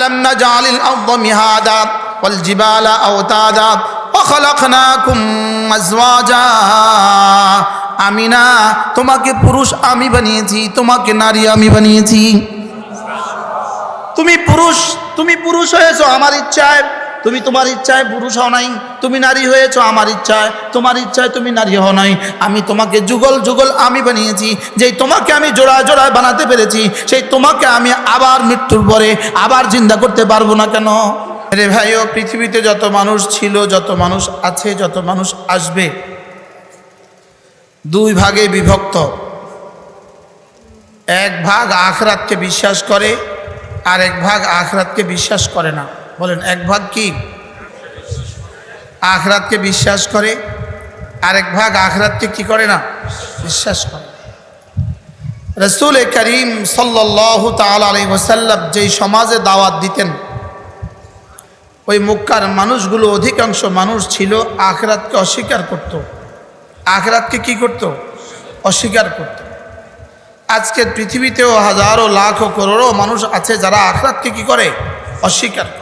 আলম নাজালিল আরদ মিহাদা ওয়াল জিবালা আওতাদা وخلقناكم أزواجا আমি না তোমাকে পুরুষ আমি বানিয়েছি তোমাকে নারী আমি বানিয়েছি তুমি পুরুষ তুমি পুরুষ হয়েছো আমার ইচ্ছায় তুমি তোমার ইচ্ছায় পুরুষ হও নাই, তুমি নারী হয়েছো আমার ইচ্ছায়, তোমার ইচ্ছায় তুমি নারী হও নাই। আমি তোমাকে যুগল যুগল আমি বানিয়েছি, যেই তোমাকে আমি জোড়ায় জোড়ায় বানাতে পেরেছি, সেই তোমাকে আমি আবার মৃত্যুর পরে আবার চিন্তা করতে পারব না কেন? রে ভাই ও পৃথিবীতে যত মানুষ ছিল, যত মানুষ আছে, যত মানুষ আসবে, দুই ভাগে বিভক্ত। এক ভাগ আখরাতকে বিশ্বাস করে, আর এক ভাগ আখরাতকে বিশ্বাস করে না। বলেন, এক ভাগ কি? আখরাতকে বিশ্বাস করে। আর এক ভাগ আখরাতকে কি করে না? বিশ্বাস করে। রসুল করিম সাল্লাহ তাল ওসাল্লাম যেই সমাজে দাওয়াত দিতেন, ওই মুক্কার মানুষগুলো অধিকাংশ মানুষ ছিল আখরাতকে অস্বীকার করত। আখরাতকে কি করত? অস্বীকার করত। আজকের পৃথিবীতেও হাজারো লাখ করোড়ো মানুষ আছে যারা আখরাতকে কি করে? অস্বীকার করে।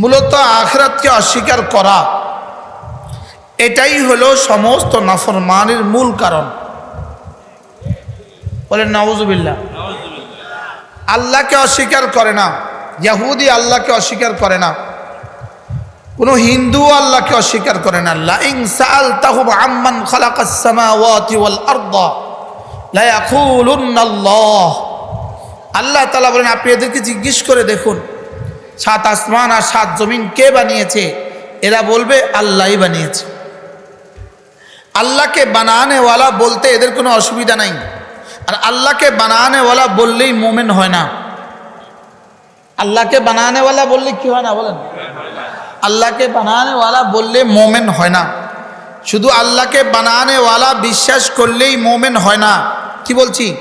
মূলত আখরাতকে অস্বীকার করা। এটাই হলো সমস্ত নাফরমানের মূল কারণ। বলেন নওয়াজুবিল্লাহ আল্লাহকে অস্বীকার করে না, ইয়াহুদি আল্লাহকে অস্বীকার করে না, কোনো হিন্দু আল্লাহকে অস্বীকার করে না। আল্লাহ আরদা লা আল্লাহ তাআলা বলেন, আপনি এদেরকে জিজ্ঞেস করে দেখুন। সাত আসমান আর সাত জমিন কে বানিয়েছে? এরা বলবে, আল্লাহই বানিয়েছে। আল্লাহকে বানানেওয়ালা বলতে এদের কোনো অসুবিধা নাই। আর আল্লাহকে বানানেওয়ালা বললেই মোমেন হয় না। আল্লাহকে বানানেওয়ালা বললে কি হয় না বলেন? আল্লাহকে বানানেওয়ালা বললে মোমেন হয় না। শুধু আল্লাহকে বানানেওয়ালা বিশ্বাস করলেই মোমেন হয় না। কি বলছি?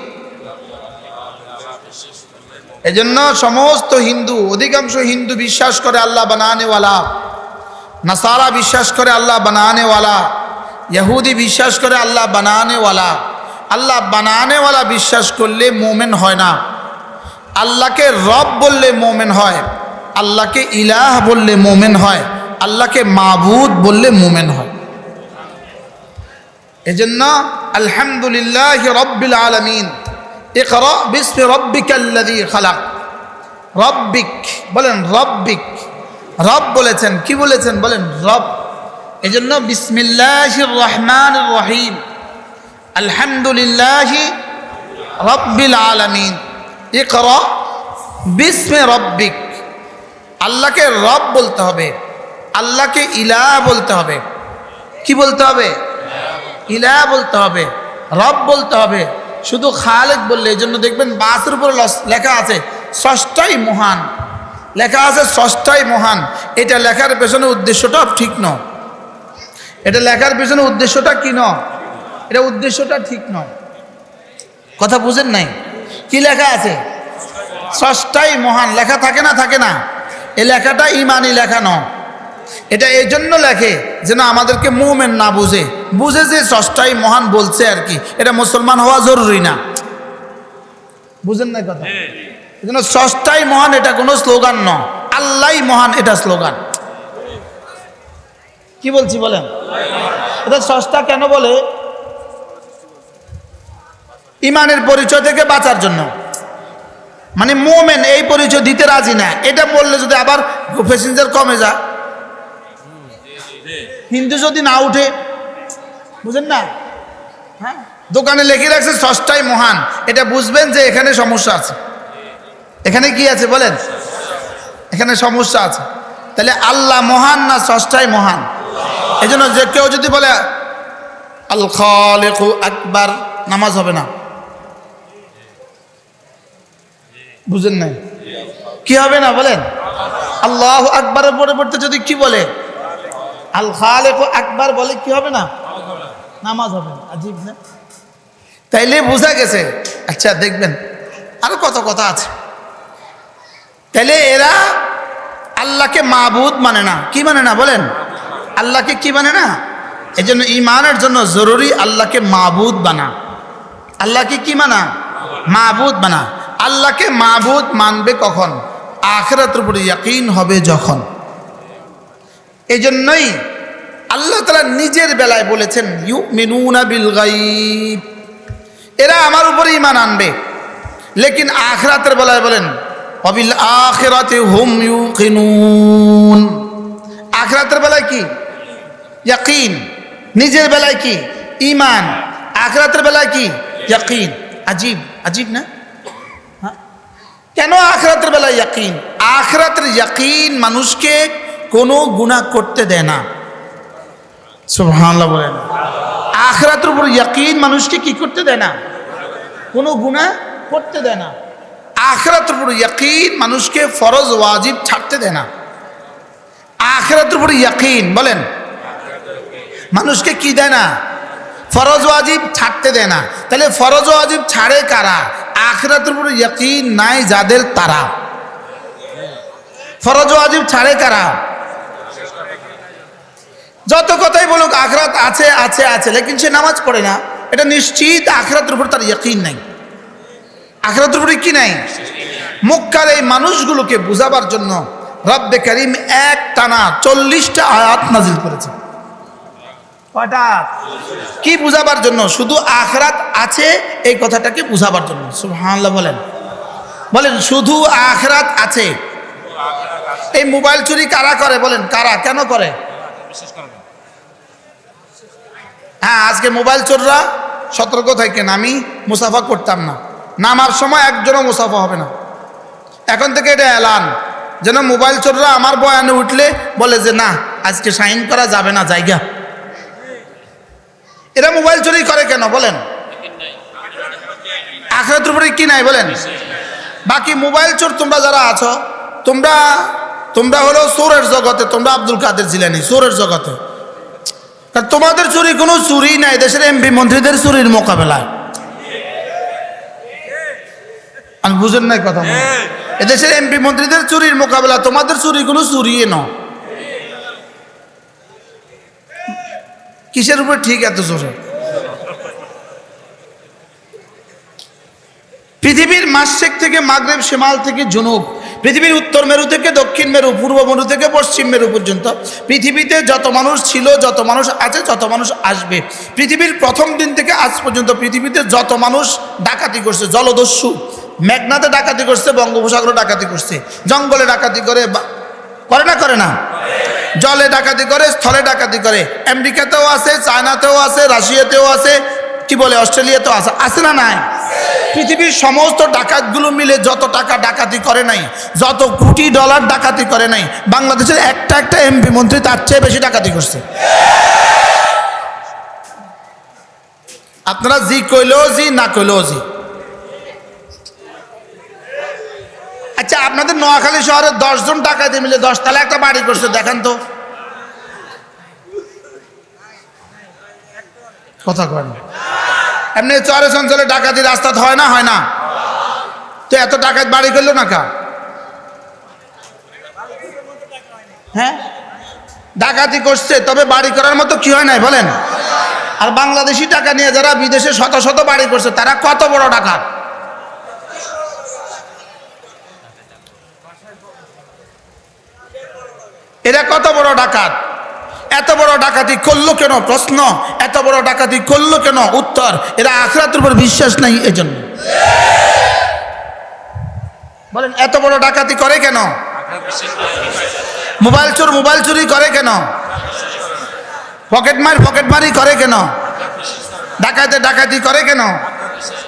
এজন্য সমস্ত হিন্দু, অধিকাংশ হিন্দু বিশ্বাস করে আল্লাহ বানানেওয়ালা। নাসারা বিশ্বাস করে আল্লাহ বানানেওয়ালা। ইহুদি বিশ্বাস করে আল্লাহ বানানেওয়ালা। আল্লাহ বানানেওয়ালা বিশ্বাস করলে মোমেন হয় না। আল্লাহকে রব বললে মোমেন হয়। আল্লাহকে ইলাহ বললে মোমেন হয়। আল্লাহকে মাবুদ বললে মোমেন হয়। এজন্য আলহামদুলিল্লাহ রব্বিল আলমিন ইকরা বিসমি রব্বিকাল্লাযী খালাক। রব্বিক, বলেন রব্বিক। রব বলেছেন, কি বলেছেন বলেন? রব। এজন্য বিসমিল্লাহির রহমানির রহিম আলহামদুলিল্লাহ রব্বিল আলামিন। ইকরা বিসমে রব্বিক। আল্লাহকে রব বলতে হবে। আল্লাহকে ইলা বলতে হবে। কি বলতে হবে? ইলা বলতে হবে। রব বলতে হবে। শুধু খালেক বললে, এই জন্য দেখবেন বাসের উপরে লেখা আছে, ষষ্ঠাই মহান। লেখা আছে ষষ্ঠাই মহান। এটা লেখার পেছনে উদ্দেশ্যটা ঠিক নয়। এটা লেখার পেছনে উদ্দেশ্যটা কি নয়? এটা উদ্দেশ্যটা ঠিক নয়। কথা বুঝেন নাই? কি লেখা আছে? ষষ্ঠাই মহান। লেখা থাকে না থাকে না। এই লেখাটা ইমানি লেখা নয়। এটা এই জন্য লেখে যেন আমাদেরকে মুভমেন্ট না বুঝে। বুঝে যে ষষ্ঠাই মহান বলছে আর কি। এটা মুসলমান হওয়া জরুরি না। বুঝেন না কথা? এই জন্য ষষ্ঠাই মহান এটা কোনো স্লোগান নয় আল্লাহ মহান এটা স্লোগান। কি বলছি বলেন? এটা সস্তা কেন বলে? ইমানের পরিচয় থেকে বাঁচার জন্য। মানে মোমেন এই পরিচয় দিতে রাজি না। এটা বললে যদি আবার প্যাসেঞ্জার কমে যায়। হিন্দু যদি না উঠে, বুঝেন না? হ্যাঁ দোকানে লেখে রাখছে ষষ্ঠাই মহান। এটা বুঝবেন যে এখানে সমস্যা আছে। এখানে কি আছে বলেন? এখানে সমস্যা আছে। তাহলে আল্লাহ মহান না ষষ্ঠাই মহান? এই জন্য যে কেউ যদি বলে, আল খালেকু আকবার নামাজ হবে না। বুঝেন নাই? কি হবে না বলেন? আল্লাহ আকবরের পরিবর্তে যদি কি বলে? আল খালেকু আকবার বলে কি হবে না? নামাজ হবে না। আজীব না? তাইলে বোঝা গেছে। আচ্ছা দেখবেন, আরও কত কথা আছে। তাইলে এরা আল্লাহকে মাবুদ মানে না। কি মানে না বলেন? আল্লাহকে কি মানে না? এই জন্য ইমানের জন্য জরুরি আল্লাহকে মাবুদ বানা। আল্লাহকে কি মানা? মাবুদ বানা। আল্লাহকে মাবুদ মানবে কখন? আখরাতের উপরে ইয়াকিন হবে যখন। এই জন্যই আল্লাহ তালা নিজের বেলায় বলেছেন ইউ মিনুনা বিল গাইব এরা আমার উপরে ইমান আনবে। লেকিন আখরাতের বেলায় বলেন, অবিল আখেরাতে হুম ইউ কিনুন আখরাতের বেলায় কি? ইয়াকিন। নিজের বেলায় কি? ইমান আখরাতের বেলায় কি? ইয়াকিন। আজীব আজীব না? হ্যাঁ? কেন আখরাতের বেলায় ইয়াকিন? আখরাতের ইয়াকিন মানুষকে কোনো গুণা করতে দেয় না। সুবহানাল্লাহ বলেন। আখরাতের উপর ইয়াকিন মানুষকে কি করতে দেয় না? কোনো গুণা করতে দেয় না। আখরাতের উপর ইয়াকিন মানুষকে ফরজ, ওয়াজিব ছাড়তে দেয় না। আখরাতের উপর ইয়াকিন বলেন, মানুষকে কি দেয় না? ফরজ, ওয়াজিব ছাড়তে দেয় না। তাহলে ফরজ, ওয়াজিব ছাড়ে কারা? আখরাতের উপর ইয়াকিন নাই যাদের তারা। ফরজ, ওয়াজিব ছাড়ে কারা? যত কথাই বলুক, আখরাত আছে আছে আছে, লেকিন সে নামাজ পড়ে না। এটা নিশ্চিত আখরাতের উপর তার ইয়াকিন নাই। আখরাতের উপরে কি নাই? মুখকার এই মানুষগুলোকে বুঝাবার জন্য রব্বে করিম এক টানা চল্লিশটা আয়াত নাজিল করেছে। আয়াত? কি বুঝাবার জন্য? শুধু আখরাত আছে এই কথাটাকে বুঝাবার জন্য। সুবহানাল্লাহ বলেন। বলেন, শুধু আখরাত আছে। এই মোবাইল চুরি কারা করে বলেন? কারা? কেন করে? হ্যাঁ আজকে মোবাইল চোররা সতর্ক থাকেন, আমি মুসাফা করতাম না। নামার সময় একজনও মুসাফা হবে না। এখন থেকে এটা এলান, যেন মোবাইল চোররা আমার বয়ানে উঠলে বলে যে, না, আজকে সাইন করা যাবে না, জায়গা। এরা মোবাইল চুরি করে কেন, বলেন? আখরাতের উপরে কি নাই, বলেন? বাকি মোবাইল চোর তোমরা যারা আছো, তোমরা তোমরা হলো চোরের জগতে, তোমরা আব্দুল কাদের জিলানি, চোরের জগতে। কারণ তোমাদের চুরি কোনো চুরি নাই দেশের এমপি মন্ত্রীদের চুরির মোকাবেলায়। আমি বুঝেন নাই কথা মনে। এদেশের এমপি মন্ত্রীদের চুরির মোকাবেলা তোমাদের চুরি কোনো চুরিয়ে ন কিসের উপর ঠিক এত জোরে? পৃথিবীর মাসেক থেকে মাগরেব সেমাল থেকে জুনুব পৃথিবীর উত্তর মেরু থেকে দক্ষিণ মেরু, পূর্ব মেরু থেকে পশ্চিম মেরু পর্যন্ত। পৃথিবীতে যত মানুষ ছিল, যত মানুষ আছে, যত মানুষ আসবে। পৃথিবীর প্রথম দিন থেকে আজ পর্যন্ত পৃথিবীতে যত মানুষ ডাকাতি করছে, জলদস্যু মেঘনাতে ডাকাতি করছে, বঙ্গোপসাগরে ডাকাতি করছে, জঙ্গলে ডাকাতি করে করে না করে না? জলে ডাকাতি করে, স্থলে ডাকাতি করে। আমেরিকাতেও আছে, চায়নাতেও আছে, রাশিয়াতেও আছে, কি বলে, অস্ট্রেলিয়াতেও আছে আছে না নাই? পৃথিবীর সমস্ত ডাকাতগুলো মিলে যত টাকা ডাকাতি করে নাই, যত কোটি ডলার ডাকাতি করে নাই, বাংলাদেশের একটা একটা এমপি মন্ত্রী তার চেয়ে বেশি ডাকাতি করছে। আপনারা জি কইলেও জি, না কইলেও জি। আচ্ছা আপনাদের নোয়াখালী শহরে দশজন ডাকাতি মিলে দশ তালা একটা বাড়ি করছে, দেখেন তো। কথা কয় না এমনি চরে চঞ্চলে ডাকাতি রাস্তা হয় না হয় না। তো এত ডাকাত বাড়ি করল না কা? হ্যাঁ? ডাকাতি করছে, তবে বাড়ি করার মতো কি হয় নাই, বলেন? আর বাংলাদেশি টাকা নিয়ে যারা বিদেশে শত শত বাড়ি করছে, তারা কত বড় ডাকাত? এরা কত বড় ডাকাত? এত বড় ডাকাতি করল কেন? প্রশ্ন। এত বড় ডাকাতি করল কেন? উত্তর। এরা আখরাতের উপর বিশ্বাস নাই এজন্য। বলেন, এত বড় ডাকাতি করে কেন? মোবাইল চোর মোবাইল চুরি করে কেন? পকেট মার পকেট মারি করে কেন? ডাকাতে ডাকাতি করে কেন?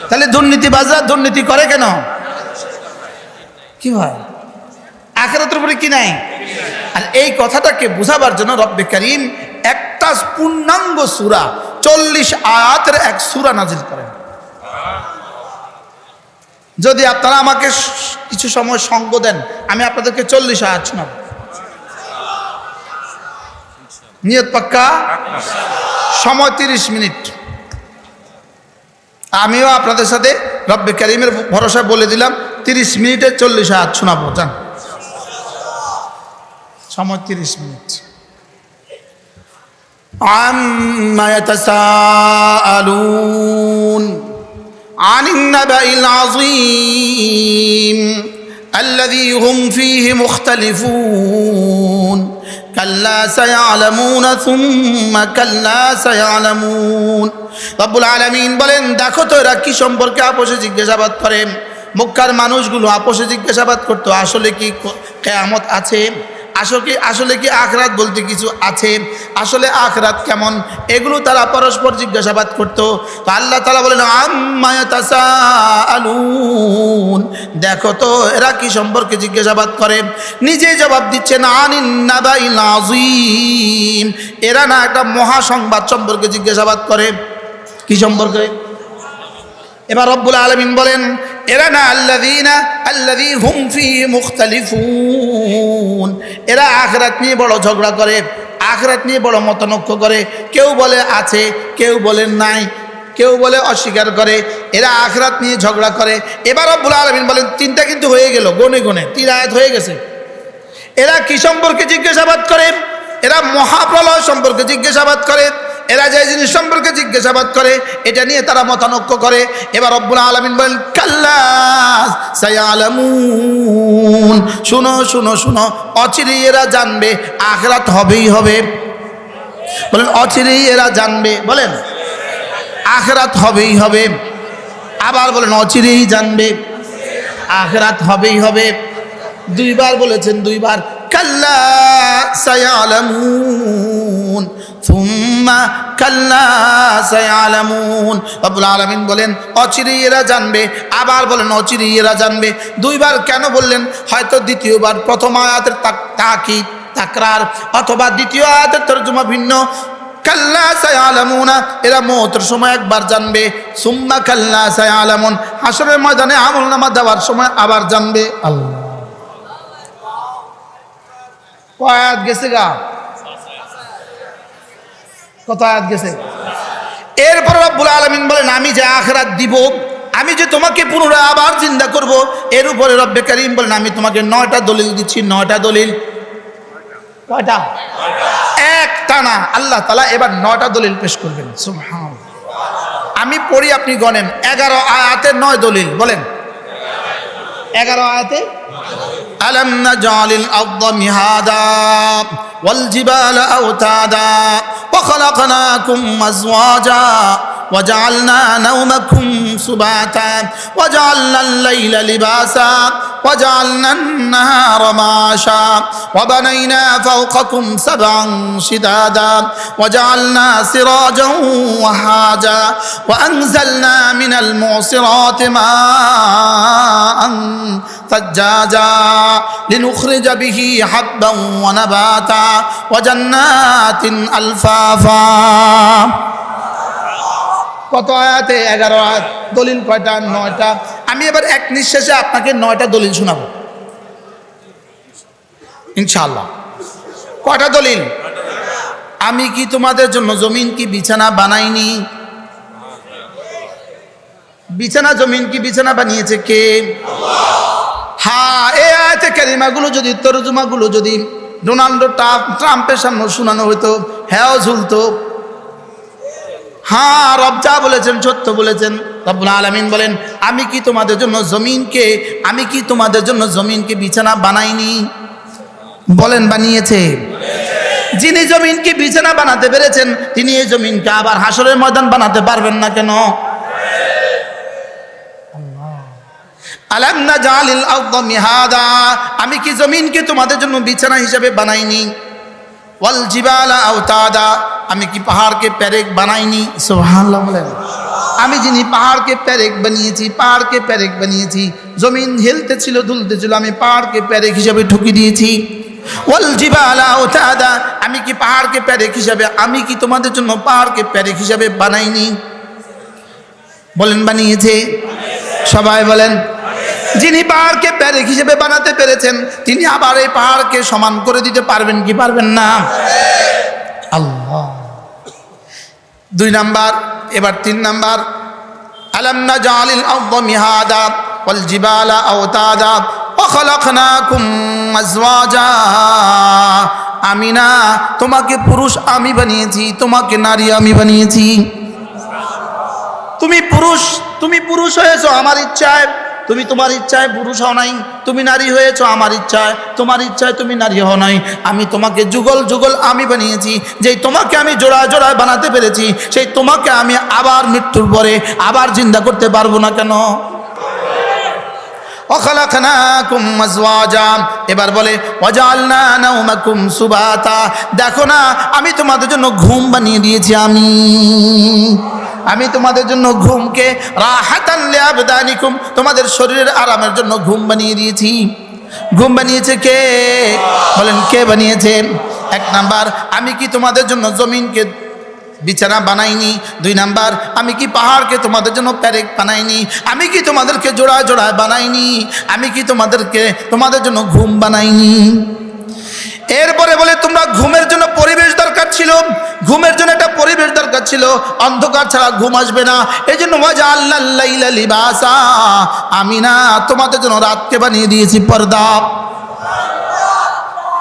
তাহলে দুর্নীতিবাজরা দুর্নীতি করে কেন? কি ভাই? আখেরাতের উপরে কি নাই? আর এই কথাটাকে বুঝাবার জন্য রব্বে করিম একটা পূর্ণাঙ্গ সুরা চল্লিশ আয়াতের এক সুরা নাজিল করেন। যদি আপনারা আমাকে কিছু সময় সঙ্গ দেন, আমি আপনাদেরকে চল্লিশ আয়াত শোনাব। নিয়ত পাক্কা? সময় তিরিশ মিনিট। আমিও আপনাদের সাথে রব্বে করিমের ভরসা বলে দিলাম, তিরিশ মিনিটে চল্লিশ আয়াত শোনাবো, যান। সময় তিরিশ মিনিট عما يتساءلون عن النبأ العظيم الذي هم فيه مختلفون كلا سيعلمون ثم كلا سيعلمون রব্বুল আলামিন বলেন দেখো তো এরা কি সম্পর্কে আপোষে জিজ্ঞাসাবাদ করে মক্কার মানুষগুলো আপোষে জিজ্ঞাসাবাদ করতো আসলে কি কেয়ামত আছে আসলে আসলে কি আখরাত বলতে কিছু আছে? আসলে আখরাত কেমন? এগুলো তারা পরস্পর জিজ্ঞাসাবাদ করতো। তো আল্লাহ তালা বলেন আলুন দেখো তো, এরা কি সম্পর্কে জিজ্ঞাসাবাদ করে? নিজে জবাব দিচ্ছে, না এরা না একটা মহাসংবাদ সম্পর্কে জিজ্ঞাসাবাদ করে। কি সম্পর্কে? এবার রব্বুল আলমিন বলেন, এরা না আল্লাদিনা আল্লাদি হুম ফি মুখতালিফুন। এরা আখরাত নিয়ে বড় ঝগড়া করে, আখরাত নিয়ে বড় মতনক্ষ করে। কেউ বলে আছে, কেউ বলে নাই, কেউ বলে অস্বীকার করে। এরা আখরাত নিয়ে ঝগড়া করে। এবার রব্বুল আলমিন বলেন, তিনটা কিন্তু হয়ে গেল, গনে গনে, তিন আয়াত হয়ে গেছে। এরা কি সম্পর্কে জিজ্ঞাসাবাদ করে? এরা মহাপ্রলয় সম্পর্কে জিজ্ঞাসাবাদ করে। এরা যে জিনিস সম্পর্কে জিজ্ঞাসাবাদ করে, এটা নিয়ে তারা মতানক্য করে। এবার রব্বুল আলমিন বলেন কাল্লা সায়ালামুন। শুনো শুনো শুনো অচিরে এরা জানবে, আখরাত হবেই হবে। বলেন, অচিরেই এরা জানবে। বলেন, আখরাত হবেই হবে। আবার বলেন, অচিরেই জানবে। আখরাত হবেই হবে। দুইবার বলেছেন, দুইবার কাল্লা সায়ালামুন। থুম্মা কাল্লা সায়ালামুন রব্বুল আলামিন বলেন, অচিরেই এরা জানবে। আবার বলেন, অচিরেই এরা জানবে। দুইবার কেন বললেন? হয়তো দ্বিতীয়বার প্রথম আয়াতের তাকিদ, তাকরার, অথবা দ্বিতীয় আয়াতের তর্জমা ভিন্ন। কাল্লা সায়ালামুনা এরা মৌতের সময় একবার জানবে। সুম্মা কাল্লা সায়ালামুন হাসরের ময়দানে আমল নামা দেওয়ার সময় আবার জানবে। আল্লাহ। গেছে গা? কত আয়াত গেছে। এরপর রব্বুল আলমিন বলেন, আমি যে আখরাত দিব, আমি যে তোমাকে পুনরায় আবার চিন্তা করব, এর উপরে রব্বে করিম বলেন, আমি তোমাকে নয়টা দলিল দিচ্ছি, নয়টা দলিল। কয়টা? এক টানা। আল্লাহ তালা এবার নয়টা দলিল পেশ করবেন। আমি পড়ি আপনি গণেন, এগারো আয়াতে নয় দলিল, বলেন। এগারো আয়াতে ألم نجعل الأرض مهادا والجبال أوتادا وخلقناكم أزواجا وجعلنا نومكم سباتا وجعلنا الليل لباسا وجعلنا النهار معاشا وبنينا فوقكم سبعا شدادا وجعلنا سراجا وهاجا وأنزلنا من المعصرات ماء ثجاجا لنخرج به حبا ونباتا وجنات ألفافا. কত আয়াতে? এগারো আয়াত। দলিল কয়টা? নয়টা। আমি এবার এক নিঃশ্বাসে আপনাকে নয়টা দলিল শোনাবো। ইনশাল্লাহ কয়টা দলিল? আমি কি তোমাদের জন্য জমিন কি বিছানা বানাইনি? বিছানা, জমিন কি বিছানা বানিয়েছে কে? হ্যাঁ এ আয়াতে কারিমাগুলো যদি, তরজমাগুলো যদি ডোনাল্ড ট্রাম্পের সামনে শোনানো হতো হ্যাঁ ঝুলতো হ্যাঁ রব যা বলেছেন, সত্য বলেছেন। রব্বুল আলমিন বলেন, আমি কি তোমাদের জন্য জমিনকে, আমি কি তোমাদের জন্য জমিনকে বিছানা বানাইনি? বলেন, বানিয়েছে। যিনি জমিনকে বিছানা বানাতে পেরেছেন, তিনি এই জমিনকে আবার হাসরের ময়দান বানাতে পারবেন না কেন? আলাম না জালিল মিহাদা, আমি কি জমিনকে তোমাদের জন্য বিছানা হিসেবে বানাইনি? ওয়াল জিবালা আওতাদা। আমি কি পাহাড়কে প্যারেক বানাইনি? সুবহানাল্লাহ বলেন। আমি যিনি পাহাড়কে প্যারেক বানিয়েছি, পাহাড়কে প্যারেক বানিয়েছি, জমিন হেলতে ছিল, দুলতে ছিল, আমি পাহাড়কে প্যারেক হিসাবে ঠুকি দিয়েছি। ওয়াল জিবালা আওতাদা। আমি কি পাহাড়কে প্যারেক হিসাবে, আমি কি তোমাদের জন্য পাহাড়কে প্যারেক হিসাবে বানাইনি? বলেন বানিয়েছে। সবাই বলেন যিনি পাহাড়কে প্যারেক হিসেবে বানাতে পেরেছেন তিনি আবার এই পাহাড়কে সমান করে দিতে পারবেন কি পারবেন না আল্লাহ দুই নাম্বার এবার তিন নাম্বার আলামনা জালিল মিহাদা ওয়াল জিবালা আওতাদা وخلقناكم أزواجا আমি না তোমাকে পুরুষ আমি বানিয়েছি তোমাকে নারী আমি বানিয়েছি তুমি পুরুষ তুমি পুরুষ হয়েছো আমার ইচ্ছায় তুমি তোমার ইচ্ছায় পুরুষ হও নাই, তুমি নারী হয়েছ আমার ইচ্ছায়, তোমার ইচ্ছায় তুমি নারী হও নাই। আমি তোমাকে যুগল যুগল আমি বানিয়েছি, যেই তোমাকে আমি জোড়ায় জোড়ায় বানাতে পেরেছি, সেই তোমাকে আমি আবার মৃত্যুর পরে আবার চিন্তা করতে পারব না কেন? এবার বলে দেখো না, আমি তোমাদের জন্য ঘুম বানিয়ে দিয়েছি আমি। আমি তোমাদের জন্য ঘুমকে রাহাতান তোমাদের শরীরের আরামের জন্য ঘুম বানিয়ে দিয়েছি। ঘুম বানিয়েছে কে? বলেন, কে বানিয়েছেন এক নাম্বার, আমি কি তোমাদের জন্য জমিনকে বিছানা বানাইনি? দুই নাম্বার, আমি কি পাহাড়কে তোমাদের জন্য প্যারেক বানাইনি? আমি কি তোমাদেরকে জোড়ায় জোড়ায় বানাইনি? আমি কি তোমাদেরকে তোমাদের জন্য ঘুম বানাইনি? এরপরে বলে, তোমরা ঘুমের জন্য পরিবেশ দরকার ছিল। ঘুমের জন্য একটা পরিবেশ দরকার ছিল। অন্ধকার ছাড়া ঘুম আসবে না। এই জন্য আমি না তোমাদের জন্য রাতকে বানিয়ে দিয়েছি পর্দা।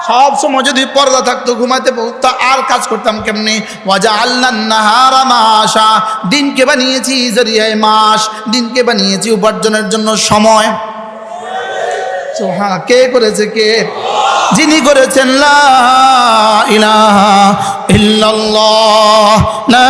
সব সময় যদি পর্দা থাকতো ঘুমাতে তা আর কাজ করতাম কেমনি? ওয়াজা আল্লাহ নাহারা মাসা দিনকে বানিয়েছি জরিয়ায় মাস। দিনকে বানিয়েছি উপার্জনের জন্য সময়। তো হ্যাঁ কে করেছে কে? যিনি করেছেন লা ইলাহা ইল্লাল্লাহ লা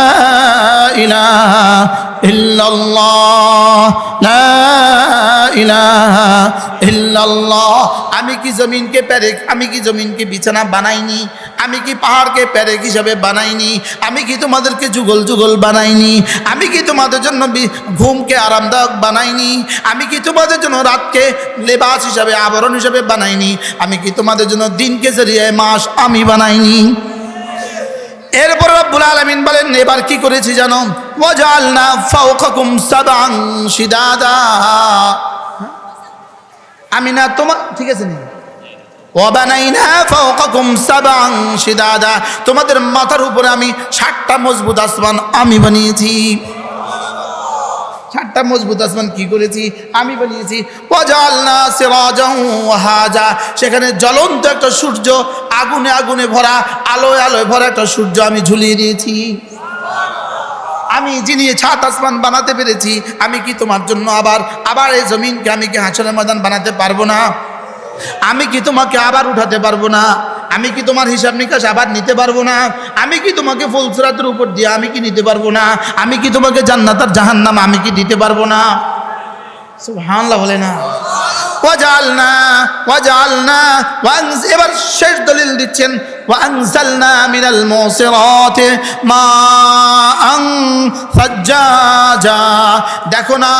আমি কি জমিনকে প্যারেক আমি কি জমিনকে বিছানা বানাইনি? আমি কি পাহাড়কে প্যারেক হিসাবে বানাইনি? আমি কি তোমাদেরকে যুগল যুগল বানাইনি? আমি কি তোমাদের জন্য ঘুমকে আরামদায়ক বানাইনি? আমি কি তোমাদের জন্য রাতকে লেবাস হিসাবে আবরণ হিসাবে বানাইনি? আমি কি তোমাদের জন্য দিনকে জরিয়ায় মাস আমি বানাইনি? এরপর রব্বুল আলামিন বলেন, এবার কি করেছি জানো? ওয়াজালনা ফাওকাকুম সাবান শিদাদা। আমি না তোমার ঠিক আছে নি? তোমাদের মাথার উপরে আমি ষাটটা মজবুত আসমান আমি বানিয়েছি। ষাটটা মজবুত আসমান কি করেছি? আমি বানিয়েছি। ওয়াহাজা, সেখানে জ্বলন্ত একটা সূর্য, আগুনে আগুনে ভরা, আলোয় আলোয় ভরা একটা সূর্য আমি ঝুলিয়ে দিয়েছি। আমি যিনি ছাত আসমান বানাতে পেরেছি, আমি কি তোমার জন্য আবার আবার এই জমিনকে আমি কি হাসনের ময়দান বানাতে পারব না? আমি কি তোমাকে আবার উঠাতে পারব না? আমি কি তোমার হিসাব নিকাশ আবার নিতে পারব না? আমি কি তোমাকে ফুলসরাতের উপর দিয়ে আমি কি নিতে পারব না? আমি কি তোমাকে জান্নাতার জাহান্নাম আমি কি দিতে পারব না? সুবহানাল্লাহ বলে না। ওয়ানজ, এবার শেষ দলিল দিচ্ছেন দেখো না,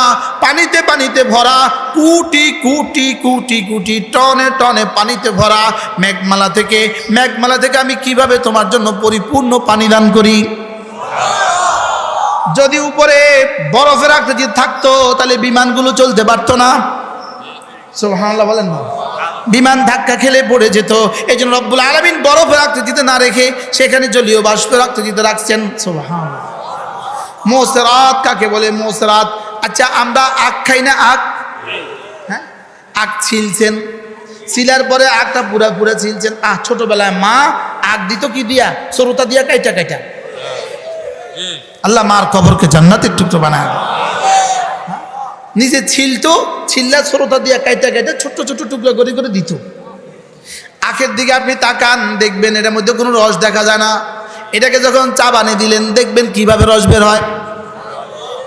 পানিতে পানিতে ভরা, কুটি কুটি কুটি কুটি টনে টনে পানিতে ভরা মেঘমালা থেকে। মেঘমালা থেকে আমি কীভাবে তোমার জন্য পরিপূর্ণ পানি দান করি? যদি উপরে বরফের আকৃতি থাকতো, তাহলে বিমানগুলো চলতে পারতো না। সোহানাল্লাহ বলেন না। বিমান ধাক্কা খেলে পড়ে যেত। এই জন্য রব্বুল আলমিন বরফ রাখতে দিতে না রেখে সেখানে জলীয় বাষ্প রাখতে দিতে রাখছেন। সোহান মোসরাত কাকে বলে? মোসরাত। আচ্ছা আমরা আখ খাই না আখ? হ্যাঁ? আখ ছিলছেন। ছিলার পরে আখটা পুরা পুরা ছিলছেন। আহ ছোটবেলায় মা আখ দিত কি দিয়া? সরুতা দিয়া কাইটা কাইটা। আল্লাহ মার কবরকে জান্নাতের টুকরো বানায়। নিজে ছিলতো, ছিল্লা ছোটতা দিয়া কাইটা কাইটা ছোট্ট ছোট্ট টুকরো করে করে দিত। আখের দিকে আপনি তাকান, দেখবেন এটার মধ্যে কোনো রস দেখা যায় না। এটাকে যখন চা বানিয়ে দিলেন, দেখবেন কীভাবে রস বের হয়।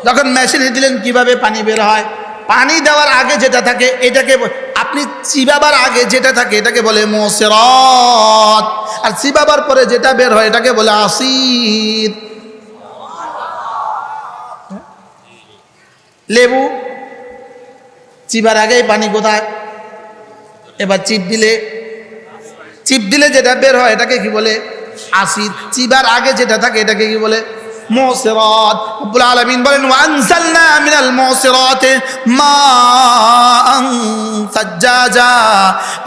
যখন মেশিনে দিলেন, কীভাবে পানি বের হয়। পানি দেওয়ার আগে যেটা থাকে, এটাকে আপনি চিবাবার আগে যেটা থাকে, এটাকে বলে মোসেরত। আর চিবাবার পরে যেটা বের হয়, এটাকে বলে আসির লেবু চিবার আগেই পানি কোথায়? এবার চিপ দিলে চিপ দিলে যেটা বের হয়, এটাকে কি বলে? আসির চিবার আগে যেটা থাকে, এটাকে কি বলে? বলেন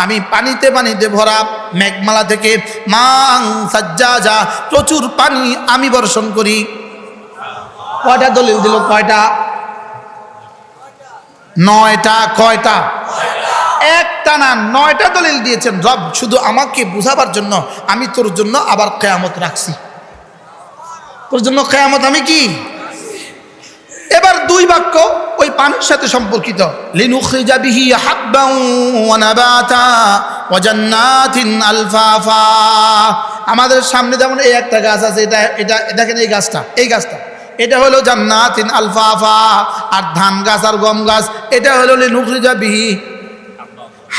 আমি পানিতে পানিতে ভরা মেঘমালা থেকে মাআন সাজ্জাজা, প্রচুর পানি আমি বর্ষণ করি। কয়টা দলিল দিল? কয়টা? নয়টা, কয়টা? একটা না, নয়টা দলিল দিয়েছেন। রব, শুধু আমাকে বুঝাবার জন্য আমি তোর জন্য আবার কেয়ামত রাখছি। তোর জন্য কেয়ামত আমি কি? এবার দুই বাক্য ওই পানির সাথে সম্পর্কিত। আমাদের সামনে যেমন এই একটা গাছ আছে, এটা এটা, দেখেন এই গাছটা এই গাছটা। এটা হলো জান্নাতিন আলফাফা, আর ধান গাছ আর গম গাছ, এটা হলো লিনুখরিজা বিহি।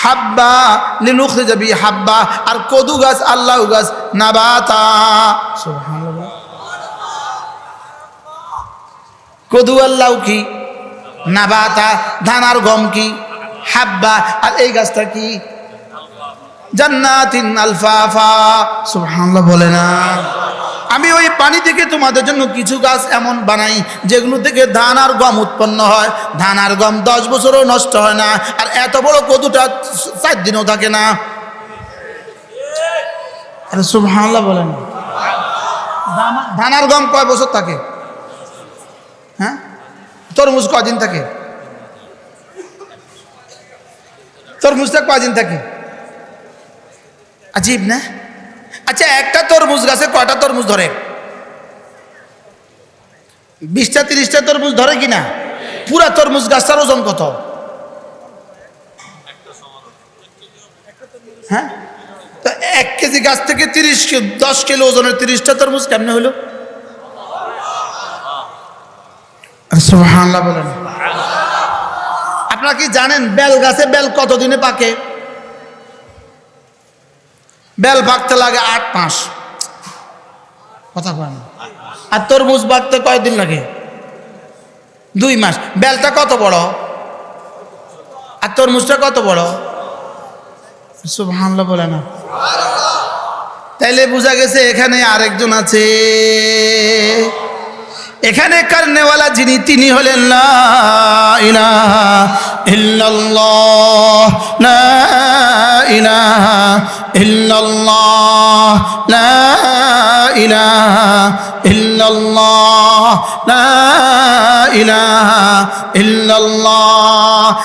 হাব্বা, লিনুখরিজা যাবি হাব্বা, আর কদু গাছ, আল্লাহ গাছ, নাবাতা। কদু আল্লাহ কি? নাবাতা। ধান আর গম কি? হাব্বা। আর এই গাছটা কি? জান্নাতিন আলফাফা। সুবহানাল্লাহ বলে না। আমি ওই পানি থেকে তোমাদের জন্য কিছু গাছ এমন বানাই, যেগুলো থেকে ধান আর গম উৎপন্ন হয়। ধান আর গম দশ বছরও নষ্ট হয় না, আর এত বড় কদুটা চার দিনও থাকে না। আরে সুবহানাল্লাহ বলে না। ধান আর গম কয় বছর থাকে? হ্যাঁ? তরমুজ কদিন থাকে? তরমুজটা কদিন থাকে? আজীব, না? আচ্ছা একটা তরমুজ গাছে কয়টা তরমুজ ধরে? বিশটা, তিরিশটা তরমুজ ধরে কিনা পুরা তরমুজ গাছটার ওজন কত? হ্যাঁ? তো এক কেজি গাছ থেকে তিরিশ দশ কিলো ওজনের তিরিশটা তরমুজ কেমনে হলো? বলেন। আপনারা কি জানেন, বেল গাছে বেল কতদিনে পাকে? বেল পাকতে লাগে আট মাস। কথা কয় না। আর তরমুজ পাকতে কয়দিন লাগে? দুই মাস। বেলটা কত বড়? আর তরমুজটা কত বড়? সুবহানাল্লাহ বলে না। তাইলে বোঝা গেছে এখানে আরেকজন আছে। এখানে কারণেওয়ালা যিনি তিনি হলেন ইল্লাল্লাহ।